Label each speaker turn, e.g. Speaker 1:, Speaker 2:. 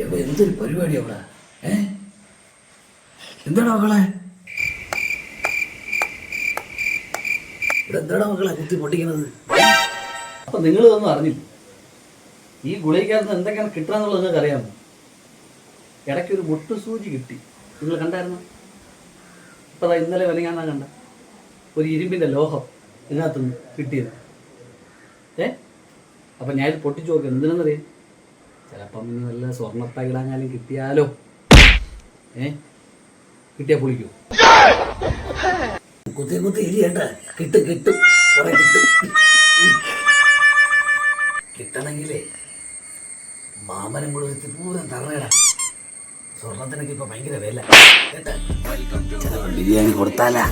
Speaker 1: ഇപ്പൊ എന്തൊരു പരിപാടി അവിടെ? ഏ? എന്താടാ മക്കളെ? ഇവിടെ എന്താടാ മക്കളെ കുത്തി പൊട്ടിക്കുന്നത്
Speaker 2: അപ്പൊ നിങ്ങൾ ഇതൊന്നും അറിഞ്ഞില്ല. ഈ ഗുളികക്കകത്ത് എന്തൊക്കെയാണ് കിട്ടുകയെന്നുള്ളത് നിങ്ങൾക്ക് അറിയാമോ? ഇടയ്ക്ക് ഒരു മുട്ടുസൂചി കിട്ടി. നിങ്ങൾ കണ്ടായിരുന്നു? ഇപ്പൊ അതാ ഇന്നലെ ഞാൻ കണ്ട ഒരു ഇരുമ്പിന്റെ ലോഹം ഇതിനകത്തുനിന്ന് കിട്ടിയത്. ഏ? അപ്പൊ ഞാൻ ഇത് പൊട്ടിച്ചു നോക്കാം എന്തിനെന്നറിയാം ചിലപ്പം ഇനി വല്ല സ്വർണത്തകിടാങ്ങാലും കിട്ടിയാലോ? ഏ? കിട്ടിയാ പൊളിക്കൂ?
Speaker 1: കുത്തി കുത്തി ഇരിയണ്ട. കിട്ടും കിട്ടും. കുറെ കിട്ടും. കിട്ടണമെങ്കിലേ മാമനും കൂടെ ഒരു പൂരം തറയടാ സ്വർണത്തിനൊക്കെ ഇപ്പൊ ഭയങ്കര വില. ബിരിയാണി കൊടുത്താലാ.